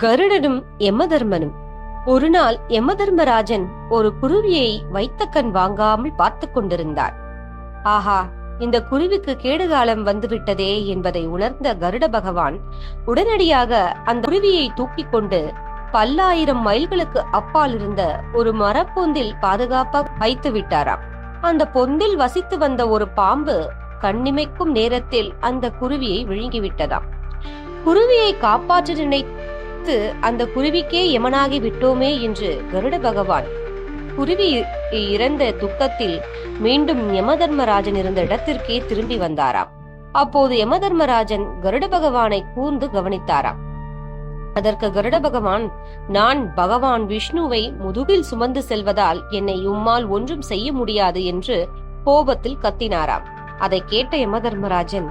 கருடனும் யமதர்மனும். ஒரு நாள் யமதர்மராஜன் ஒரு குருவியை வைத்த கண் வாங்காமல் பார்த்து கொண்டிருந்தார். ஆஹா இந்த குருவிக்கு கேடுகாலம் வந்துவிட்டதே என்பதை உணர்ந்த கருட பகவான் உடனடியாக அந்த குருவியை தூக்கிக் கொண்டு பல்லாயிரம் மைல்களுக்கு அப்பால் இருந்த ஒரு மரப்பொந்தில் பாதுகாப்பாக வைத்து விட்டாராம். அந்த பொந்தில் வசித்து வந்த ஒரு பாம்பு கண்ணிமைக்கும் நேரத்தில் அந்த குருவியை விழுங்கிவிட்டதாம். குருவியை காப்பாற்ற நினைத்து அந்த குருவிக்கே யமனாகி விட்டோமே என்று கருட பகவான் குருவி இறந்த துக்கத்தில் மீண்டும் யமதர்மராஜன் இருந்த இடத்திற்கே திரும்பி வந்தாராம். அப்போது யமதர்மராஜன் கருட பகவானை கூர்ந்து கவனித்தாராம். அதற்கு கருட பகவான் நான் பகவான் விஷ்ணுவை முதுகில் சுமந்து செல்வதால் என்னை உம்மால் ஒன்றும் செய்ய முடியாது என்று கோபத்தில் கத்தினாராம். அதை கேட்ட யமதர்மராஜன்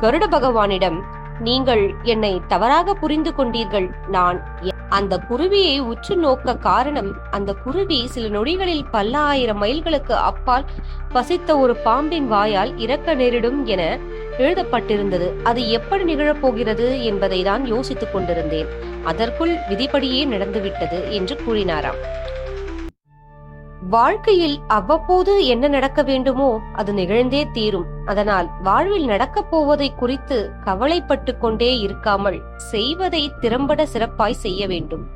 கருட பகவானிடம் நீங்கள் என்னை தவறாக புரிந்து கொண்டீர்கள். நான் அந்த குருவியை உற்று நோக்க காரணம் அந்த குருவி சில நொடிகளில் பல்லாயிரம் மைல்களுக்கு அப்பால் பசித்த ஒரு பாம்பின் வாயால் இறக்க நேரிடும் என எழுதப்பட்டிருந்தது. அது எப்படி நிகழப்போகிறது என்பதை தான் யோசித்துக் கொண்டிருந்தேன். அதற்குள் விதிப்படியே நடந்துவிட்டது என்று கூறினாராம். வாழ்க்கையில் அவ்வப்போது என்ன நடக்க வேண்டுமோ அது நிகழ்ந்தே தீரும். அதனால் வாழ்வில் நடக்கப் போவதை குறித்து கவலைப்பட்டு கொண்டே இருக்காமல் செய்வதை திறம்பட சிறப்பாய் செய்ய வேண்டும்.